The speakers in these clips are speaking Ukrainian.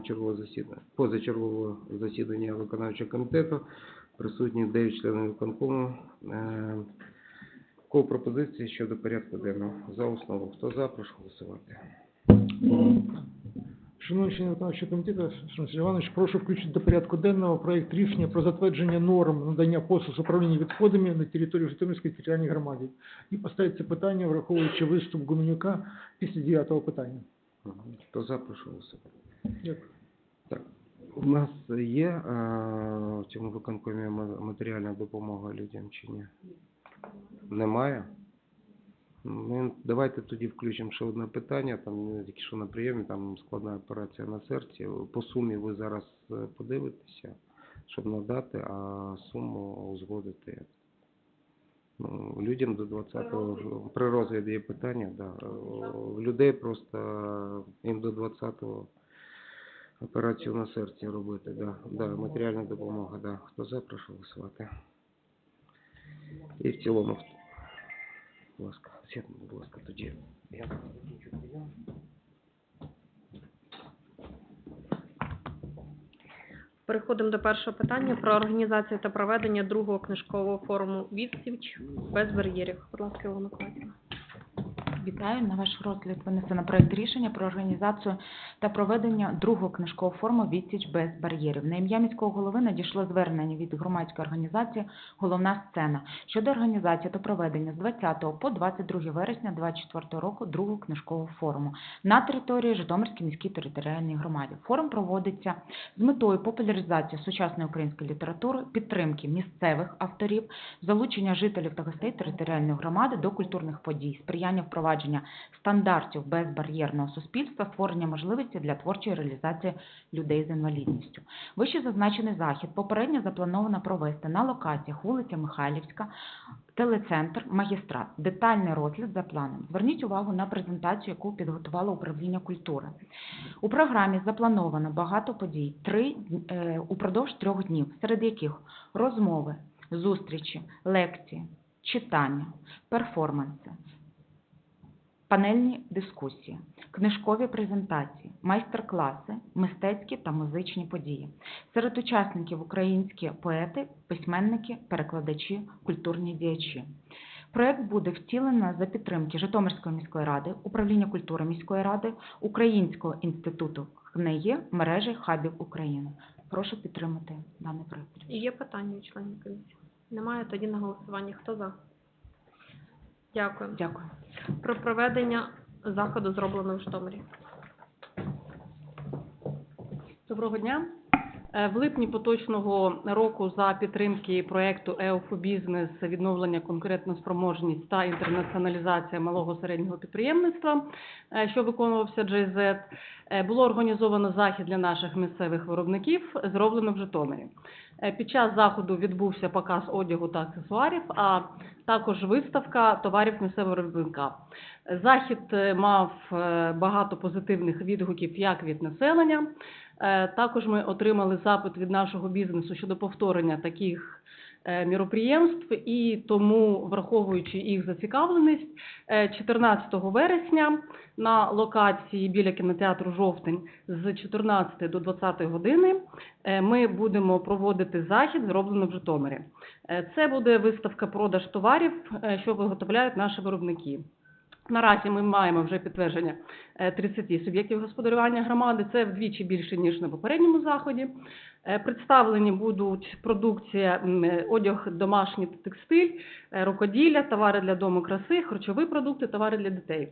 чергового засідання, позачергового засідання виконавчого комітету. Присутні 9 членів виконкому. Е, Кого пропозиції щодо порядку денного? За основу. Хто за, прошу голосувати. Шановні члени виконавчого комітету, Сергій Іванович, прошу включити до порядку денного проект рішення про затвердження норм надання послуг з управління відходами на території Житомирської територіальної громади. І поставити це питання, враховуючи виступ Гуменюка після дев'ятого питання. Хто за, прошу голосувати. Дякую. Так, у нас є е, в цьому виконкомі матеріальна допомога людям чи ні? Немає? Ми давайте тоді включимо ще одне питання. Там тільки що на прийомі, там складна операція на серці. По сумі ви зараз е, подивитеся, щоб надати, а суму узгодити. Ну, людям до 20-го при розгляді є питання, да. В людей просто е, їм до 20-го операцію на серці робити, да. Да, матеріальна допомога, да. Хто за, прошу голосувати. І в цілому, будь ласка, сядьте, будь ласка, тоді. Я закінчу. Переходимо до першого питання про організацію та проведення другого книжкового форуму «Відсіч без бар'єрів». Будь ласка, Івана Миколаївна. Вітаю. На ваш розгляд винесено проект рішення про організацію та проведення другого книжкового форуму «Відсіч без бар'єрів». На ім'я міського голови надійшло звернення від громадської організації «Головна сцена» щодо організації та проведення з 20 по 22 вересня 2024 року другого книжкового форуму на території Житомирської міської територіальної громади. Форум проводиться з метою популяризації сучасної української літератури, підтримки місцевих авторів, залучення жителів та гостей територіальної громади до культурних подій, сприяння впровадження стандартів безбар'єрного суспільства, створення можливості для творчої реалізації людей з інвалідністю. Вище зазначений захід попередньо заплановано провести на локаціях вулиця Михайлівська, телецентр, магістрат. Детальний розгляд за планом. Зверніть увагу на презентацію, яку підготувало управління культури. У програмі заплановано багато подій, три е, упродовж трьох днів, серед яких розмови, зустрічі, лекції, читання, перформанси, панельні дискусії, книжкові презентації, майстер-класи, мистецькі та музичні події. Серед учасників українські поети, письменники, перекладачі, культурні діячі. Проект буде втілено за підтримки Житомирської міської ради, управління культури міської ради, Українського інституту книги, мережі хабів України. Прошу підтримати даний проект. Є питання у членів комісії? Немає? Тоді на голосування. Хто за? Дякую. Дякую. Про проведення заходу зроблено в Житомирі. Доброго дня. Е, В липні поточного року за підтримки проекту ЕОФУ Бізнес відновлення конкурентоспроможність та інтернаціоналізація малого середнього підприємництва, е, що виконувався GIZ, е, було організовано захід для наших місцевих виробників, зроблено в Житомирі. Е, Під час заходу відбувся показ одягу та аксесуарів, а також виставка товарів місцевого виробника. Захід е, мав е, багато позитивних відгуків як від населення. Також ми отримали запит від нашого бізнесу щодо повторення таких міроприємств, і тому, враховуючи їх зацікавленість, е, 14 вересня на локації біля кінотеатру Жовтень з 14 до 20 години е, ми будемо проводити захід, зроблений в Житомирі. Е, Це буде виставка продаж товарів, е, що виготовляють наші виробники. Наразі ми маємо вже підтвердження е, 30 суб'єктів господарювання громади. Це вдвічі більше ніж на попередньому заході. Е, Представлені будуть продукція, е, одяг домашній текстиль, е, рукоділля, товари для дому краси, харчові продукти, товари для дітей.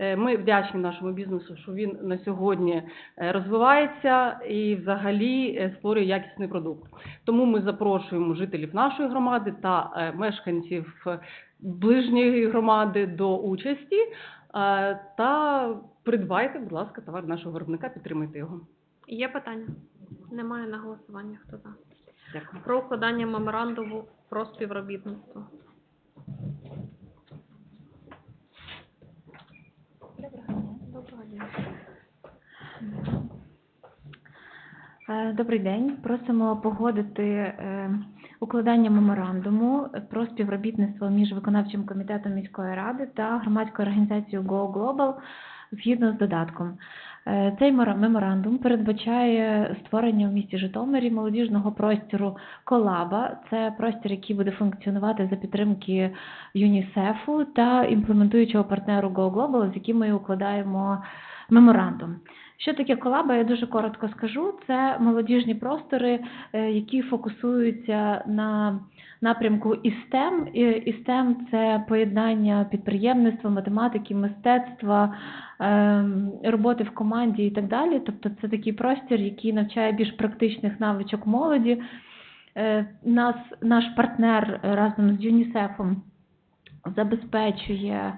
Е, Ми вдячні нашому бізнесу, що він на сьогодні е, розвивається і взагалі е, створює якісний продукт. Тому ми запрошуємо жителів нашої громади та е, мешканців е, ближньої громади до участі е, та придбайте, будь ласка, товар нашого виробника, підтримайте його. Є питання? Немає на голосування. Хто за? Дякую. Про укладання меморандуму про співробітництво. Е, Добрий день. Просимо погодити е, укладання меморандуму про співробітництво між виконавчим комітетом міської ради та громадською організацією Go Global згідно з додатком. Е, Цей мора- меморандум передбачає створення в місті Житомирі молодіжного простору Колаба. Це простір, який буде функціонувати за підтримки ЮНІСЕФу та імплементуючого партнеру Go Global, з яким ми укладаємо меморандум. Що таке колаба? Я дуже коротко скажу. Це молодіжні простори, е, які фокусуються на напрямку ІСТЕМ. ІСТЕМ – це поєднання підприємництва, математики, мистецтва, ем, роботи в команді і так далі. Тобто це такий простір, який навчає більш практичних навичок молоді. Е, Нас, наш партнер е, разом з ЮНІСЕФом забезпечує,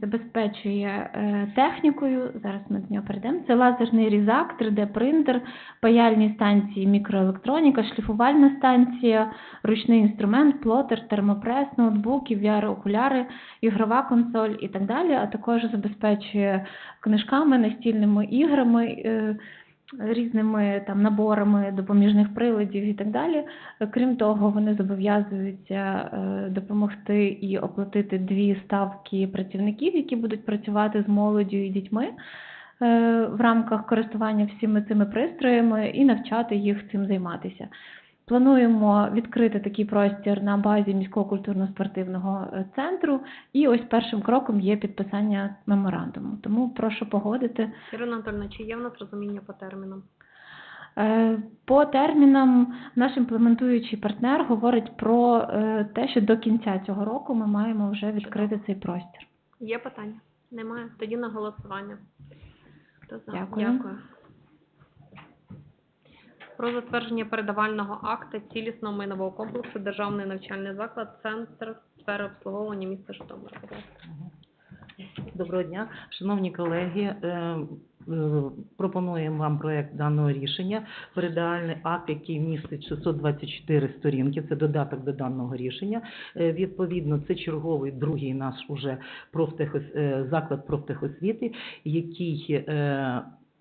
забезпечує е, технікою. Зараз ми до нього перейдемо. Це лазерний різак, 3D-принтер, паяльні станції мікроелектроніка, шліфувальна станція, ручний інструмент, плотер, термопрес, ноутбуки, VR-окуляри, ігрова консоль і так далі, а також забезпечує книжками, настільними іграми, е, різними там наборами допоміжних приладів і так далі. Крім того, вони зобов'язуються е, допомогти і оплатити дві ставки працівників, які будуть працювати з молоддю і дітьми е, в рамках користування всіми цими пристроями і навчати їх цим займатися. Плануємо відкрити такий простір на базі міського культурно-спортивного е, центру, і ось першим кроком є підписання меморандуму. Тому прошу погодити. Ірина Анатольовна, чи є в нас розуміння по термінам? Е, По термінам наш імплементуючий партнер говорить про е, те, що до кінця цього року ми маємо вже відкрити цей простір. Є питання? Немає? Тоді на голосування. Хто за? Дякую. Дякую. Про затвердження передавального акта цілісного майнового комплексу Державний навчальний заклад, центр сфери обслуговування міста Житомира. Доброго дня, шановні колеги. е, е, Пропонуємо вам проект даного рішення. Передальний акт, який містить 624 сторінки, це додаток до даного рішення. Е, Відповідно, це черговий другий наш уже профтехос- заклад профтехосвіти, який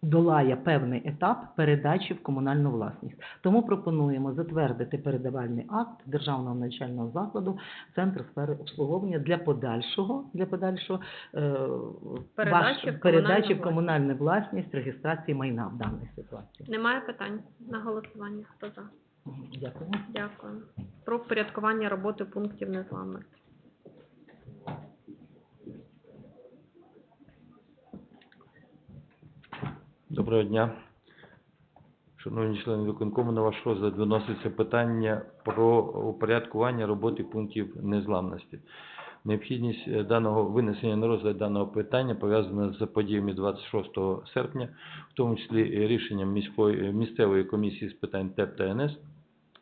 долає певний етап передачі в комунальну власність. Тому пропонуємо затвердити передавальний акт державного навчального закладу Центр сфери обслуговування для подальшого для подальшого е, Передачі ваш- в передачі в власність. комунальну власність реєстрації майна в даній ситуації. Немає питань на голосування? Хто за? Дякую. Дякую. Про впорядкування роботи пунктів незламності. Доброго дня. Шановні члени виконкому, на ваш розгляд виноситься питання про упорядкування роботи пунктів незламності. Необхідність е, даного винесення на розгляд даного питання пов'язана з подіями 26 серпня, в тому числі рішенням міської е, місцевої комісії з питань ТЕП та НС,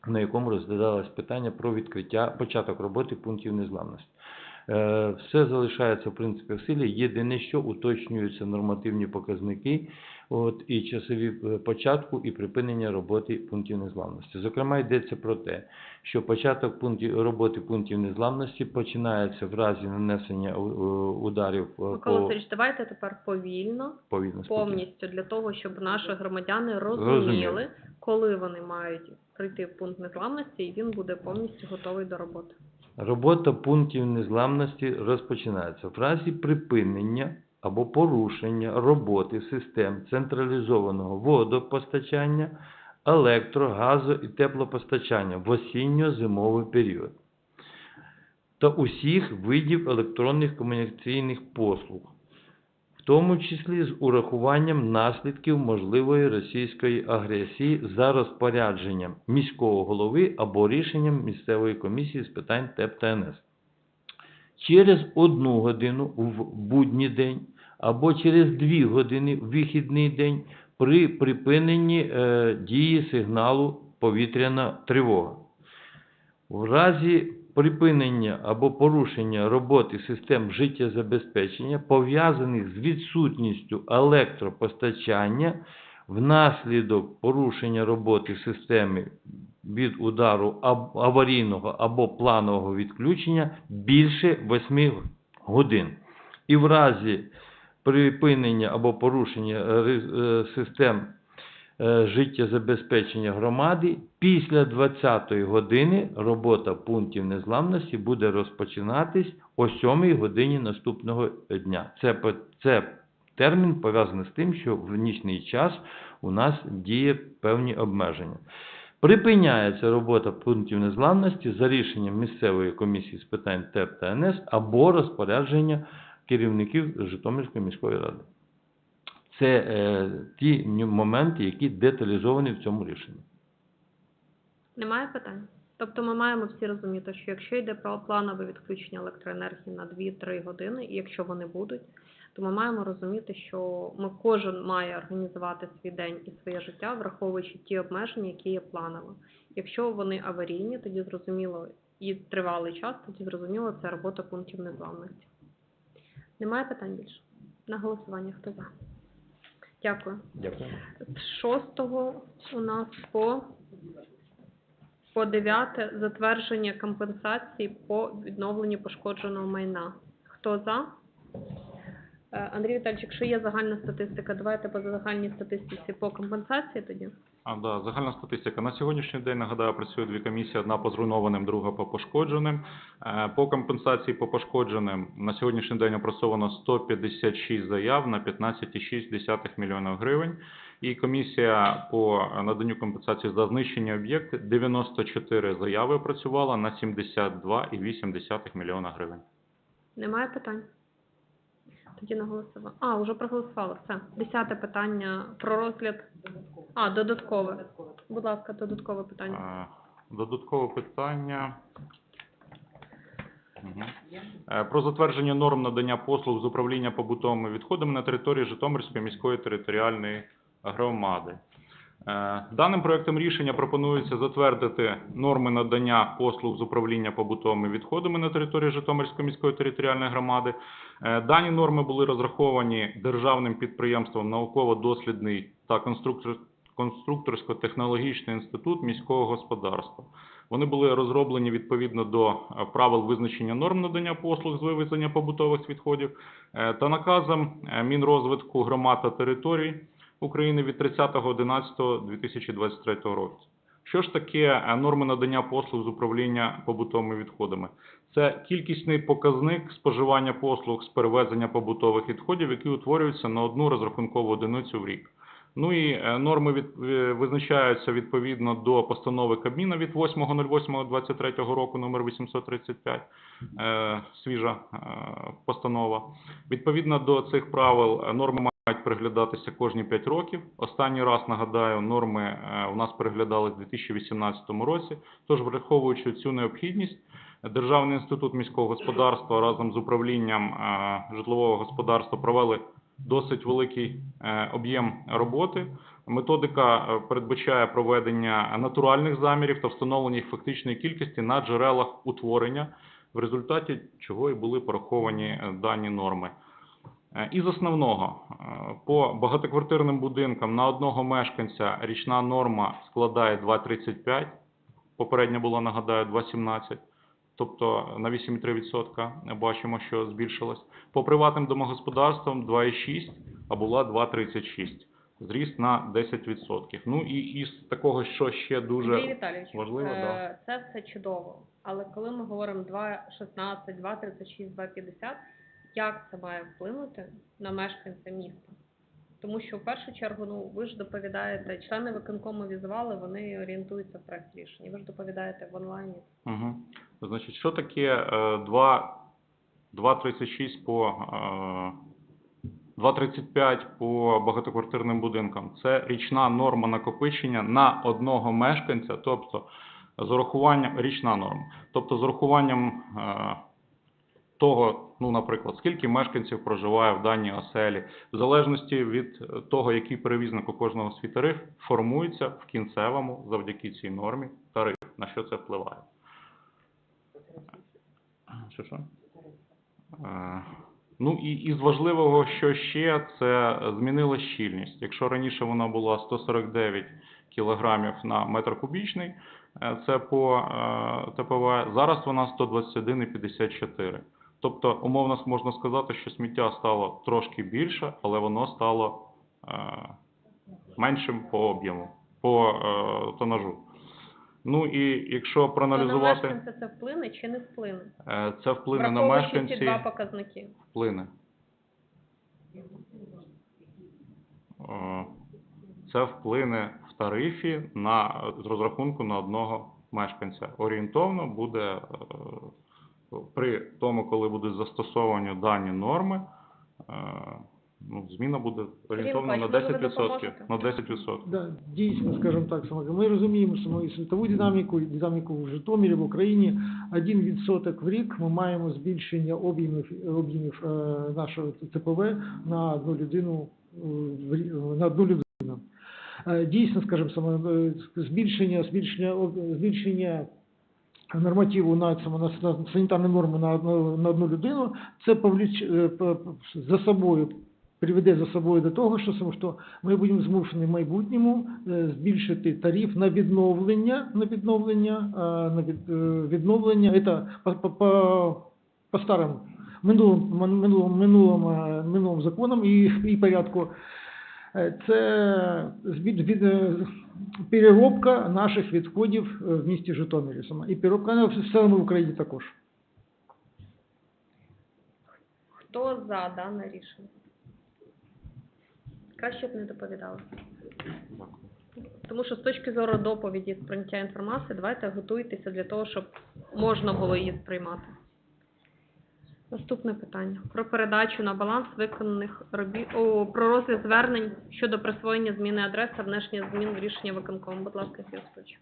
на якому розглядалось питання про відкриття початок роботи пунктів незламності. Е, Все залишається в принципі в силі. Єдине, що уточнюються нормативні показники, от і часові е, початку і припинення роботи пунктів незламності. Зокрема, йдеться про те, що початок пунктів роботи пунктів незламності починається в разі нанесення е, ударів е, Микола по Васильович, давайте тепер повільно, повільно повністю для того, щоб наші громадяни Розуміли. розуміли, коли вони мають прийти в пункт незламності, і він буде повністю готовий до роботи. Робота пунктів незламності розпочинається в разі припинення або порушення роботи систем централізованого водопостачання, електро, газу і теплопостачання в осінньо-зимовий період та усіх видів електронних комунікаційних послуг, в тому числі з урахуванням наслідків можливої російської агресії за розпорядженням міського голови або рішенням місцевої комісії з питань ТЕП та НС. Через одну годину в будній день або через дві години в вихідний день при припиненні е, дії сигналу повітряна тривога. В разі припинення або порушення роботи систем життєзабезпечення, пов'язаних з відсутністю електропостачання, внаслідок порушення роботи системи від удару аварійного або планового відключення більше 8 годин. І в разі припинення або порушення е, е, систем е, життєзабезпечення громади після 20-ї години робота пунктів незламності буде розпочинатись о 7-й годині наступного дня. Це, це термін пов'язаний з тим, що в нічний час у нас діє певні обмеження. Припиняється робота пунктів незламності за рішенням місцевої комісії з питань ТЕП та НС або розпорядження керівників Житомирської міської ради. Це е, ті моменти, які деталізовані в цьому рішенні. Немає питань? Тобто ми маємо всі розуміти, що якщо йде про планове відключення електроенергії на 2-3 години, і якщо вони будуть, то ми маємо розуміти, що ми кожен має організувати свій день і своє життя, враховуючи ті обмеження, які є планово. Якщо вони аварійні, тоді зрозуміло і тривалий час, тоді зрозуміло це робота пунктів незламності. Немає питань більше? На голосування хто за? Дякую. Дякую. З шостого у нас по, по дев'яте затвердження компенсації по відновленню пошкодженого майна. Хто за? Е, Андрій Віталійович, якщо є загальна статистика, давайте по загальній статистиці по компенсації тоді. А, да, загальна статистика. На сьогоднішній день, нагадаю, працює дві комісії, одна по зруйнованим, друга по пошкодженим. Е, По компенсації по пошкодженим на сьогоднішній день опрацьовано 156 заяв на 15,6 мільйонів гривень. І комісія по наданню компенсації за знищені об'єкти 94 заяви опрацювала на 72,8 мільйона гривень. Немає питань? Тоді на голосування. А, вже проголосували. Все. Десяте питання про розгляд. А, додаткове. Будь ласка, додаткове питання. Е, Додаткове питання. Мгм. Е, Про затвердження норм надання послуг з управління побутовими відходами на території Житомирської міської територіальної громади. Е, Даним проектом рішення пропонується затвердити норми надання послуг з управління побутовими відходами на території Житомирської міської територіальної громади. Е, Дані норми були розраховані державним підприємством науково-дослідний та конструкторсько-технологічний інститут міського господарства. Вони були розроблені відповідно до е, правил визначення норм надання послуг з вивезення побутових відходів та наказом Мінрозвитку громад та територій України від 30.11.2023 року. Що ж таке е, норми надання послуг з управління побутовими відходами? Це кількісний показник споживання послуг з перевезення побутових відходів, які утворюються на одну розрахункову одиницю в рік. Ну і е, норми від, е, визначаються відповідно до постанови Кабміна від 8.08.23 року номер 835, е, свіжа е, постанова. Відповідно до цих правил норми мають переглядатися кожні 5 років. Останній раз, нагадаю, норми е, у нас переглядали в 2018 році. Тож, враховуючи цю необхідність, Державний інститут міського господарства разом з управлінням е, житлового господарства провели досить великий е, об'єм роботи. Методика передбачає проведення натуральних замірів та встановлення їх фактичної кількості на джерелах утворення, в результаті чого і були пораховані дані норми. Е, Із основного е, по багатоквартирним будинкам на одного мешканця річна норма складає 2,35, попередня була, нагадаю, 2,17 тобто на 8,3% бачимо, що збільшилось. По приватним домогосподарствам 2,6, а була 2,36. Зріст на 10%. Ну і із такого, що ще дуже важливо, е, да. це все чудово. Але коли ми говоримо 2,16, 2,36, 2,50, як це має вплинути на мешканця міста? Тому що в першу чергу, ну ви ж доповідаєте, члени виконкому візували, вони орієнтуються в проект рішення. Ви ж доповідаєте в онлайні. Угу. Значить, що таке е, 2,36 по е, 2,35 по багатоквартирним будинкам? Це річна норма накопичення на одного мешканця, тобто з урахуванням річна норма. Тобто з урахуванням е, того, ну, наприклад, скільки мешканців проживає в даній оселі, в залежності від е, того, який перевізник у кожного свій тариф, формується в кінцевому завдяки цій нормі тариф. На що це впливає? Що що? Е, Ну і із важливого, що ще, це змінила щільність. Якщо раніше вона була 149 кілограмів на метр кубічний, е, це по ТПВ, зараз вона 121,54. Тобто, умовно можна сказати, що сміття стало трошки більше, але воно стало е, меншим по об'єму, по е, тонажу. Ну і якщо То на проаналізувати, мешканця це вплине чи не вплине? е, це вплине на Враховуючи ці два показники. вплине. е, це вплине в тарифі на з розрахунку на одного мешканця. Орієнтовно буде е, при тому, коли будуть застосовані дані норми, е, ну, зміна буде орієнтовно на Михайлович, може, 10%. На 10%. Да, дійсно, скажімо так, саме, ми розуміємо саму і світову динаміку, динаміку в Житомирі, в Україні. Один відсоток в рік ми маємо збільшення об'ємів, об'ємів е, нашого ЦПВ на одну людину, е, на одну людину. Дійсно, скажімо саме, збільшення, збільшення, об- збільшення нормативу на, саме, на, санітарні норми на одну, на одну людину, це повліч, е, за собою приведе за собою до того, що, що ми будемо змушені в майбутньому е, збільшити тариф на відновлення, на відновлення, на е, відновлення, це по, по, по, по старому, минулому, минулому, минулому, минулому законам і, і порядку. Е, Це е, переробка наших відходів е, в місті Житомирі саме. І переробка ну, в цілому в Україні також. Хто за дане рішення? Краще б не доповідали. Тому що з точки зору доповіді сприйняття інформації, давайте готуйтеся для того, щоб можна було її сприймати. Наступне питання. Про передачу на баланс виконаних робіт, о, про розгляд звернень щодо присвоєння зміни адреси та внесення змін в рішення виконкому. Будь ласка, Йосипович.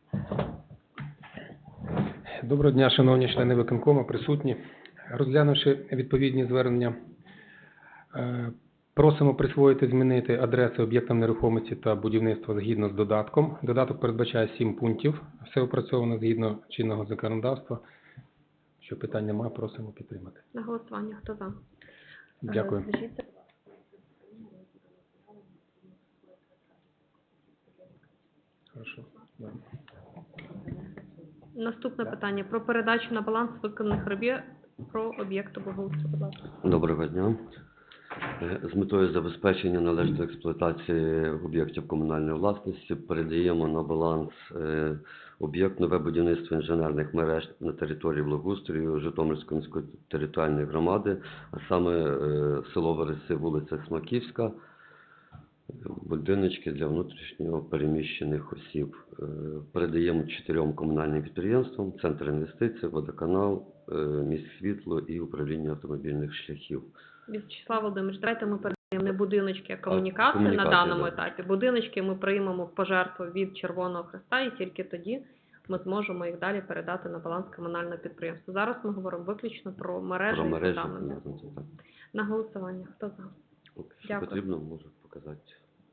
Доброго дня, шановні члени виконкому, присутні. Розглянувши відповідні звернення, е, просимо присвоїти змінити адреси об'єктам нерухомості та будівництва згідно з додатком. Додаток передбачає сім пунктів. Все опрацьовано згідно чинного законодавства. Що питань немає, просимо підтримати. На голосування. Хто за? Дякую. Е. Хорошо. Да. Наступне питання. Про передачу на баланс виконаних робіт про об'єкти обов'язку. Доброго дня. Е, З метою забезпечення належної експлуатації об'єктів комунальної власності передаємо на баланс е, об'єкт нове будівництво інженерних мереж на території благоустрою Житомирської міської територіальної громади, а саме е, село Вереси, вулиця Смаківська, будиночки для внутрішньо переміщених осіб. Е, Передаємо чотирьом комунальним підприємствам, Центр інвестицій, водоканал, е, міськсвітло і управління автомобільних шляхів. В'ячеслав Володимирович, давайте ми передаємо не будиночки, а комунікації на комунікації, даному да. етапі. Будиночки ми приймемо в пожертву від Червоного Хреста, і тільки тоді ми зможемо їх далі передати на баланс комунального підприємства. Зараз ми говоримо виключно про мережі Про мережі так. На голосування. Хто за? Дякую. потрібно, можу показати.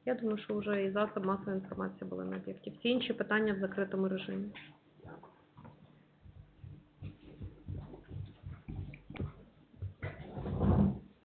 Я думаю, що вже і засоб масової інформації були на об'єкті. Всі інші питання в закритому режимі.